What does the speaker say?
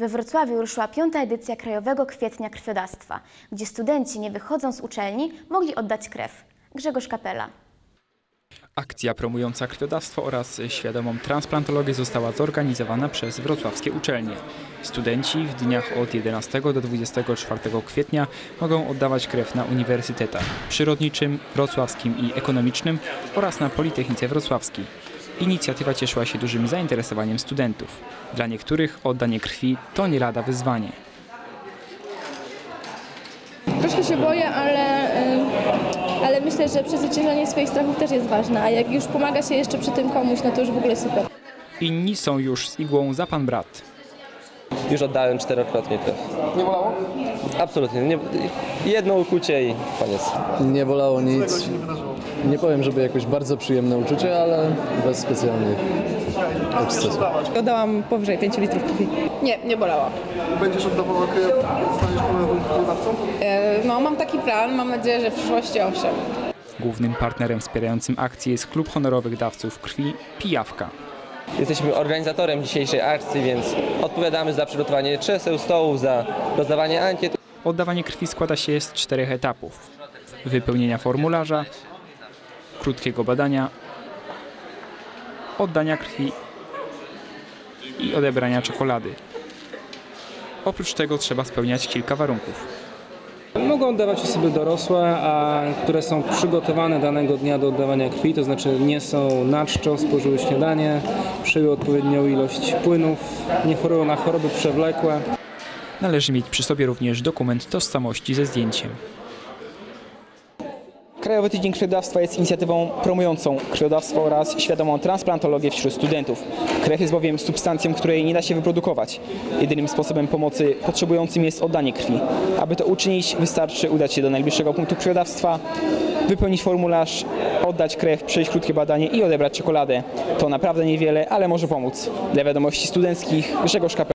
We Wrocławiu ruszyła piąta edycja Krajowego Kwietnia Krwiodawstwa, gdzie studenci nie wychodząc z uczelni mogli oddać krew. Grzegorz Kapela. Akcja promująca krwiodawstwo oraz świadomą transplantologię została zorganizowana przez wrocławskie uczelnie. Studenci w dniach od 11 do 24 kwietnia mogą oddawać krew na uniwersytetach przyrodniczym, wrocławskim i ekonomicznym oraz na Politechnice Wrocławskiej. Inicjatywa cieszyła się dużym zainteresowaniem studentów. Dla niektórych oddanie krwi to nie lada wyzwanie. Troszkę się boję, ale, y, ale myślę, że przezwyciężanie swoich strachów też jest ważne, a jak już pomaga się jeszcze przy tym komuś, no to już w ogóle super. Inni są już z igłą za pan brat. Już oddałem czterokrotnie krew. Nie bolało? Absolutnie. Nie, jedno ukucie i koniec. Nie bolało nic. Nie powiem, żeby jakoś bardzo przyjemne uczucie, ale bez specjalnych ekscesów. Oddałam powyżej 5 litrów krwi. Nie, nie bolało. Będziesz oddawała krew, staniesz królewą krwiodawcą? E, No, mam taki plan, mam nadzieję, że w przyszłości owszem. Głównym partnerem wspierającym akcję jest Klub Honorowych Dawców Krwi Pijawka. Jesteśmy organizatorem dzisiejszej akcji, więc odpowiadamy za przygotowanie krzeseł, stołów, za rozdawanie ankiet. Oddawanie krwi składa się z czterech etapów. Wypełnienia formularza, krótkiego badania, oddania krwi i odebrania czekolady. Oprócz tego trzeba spełniać kilka warunków. Mogą oddawać osoby dorosłe, a które są przygotowane danego dnia do oddawania krwi, to znaczy nie są na czczo, spożyły śniadanie, przyjęły odpowiednią ilość płynów, nie chorują na choroby przewlekłe. Należy mieć przy sobie również dokument tożsamości ze zdjęciem. Krajowy Tydzień Krwiodawstwa jest inicjatywą promującą krwiodawstwo oraz świadomą transplantologię wśród studentów. Krew jest bowiem substancją, której nie da się wyprodukować. Jedynym sposobem pomocy potrzebującym jest oddanie krwi. Aby to uczynić, wystarczy udać się do najbliższego punktu krwiodawstwa, wypełnić formularz, oddać krew, przejść krótkie badanie i odebrać czekoladę. To naprawdę niewiele, ale może pomóc. Dla wiadomości studenckich Grzegorz Kapel.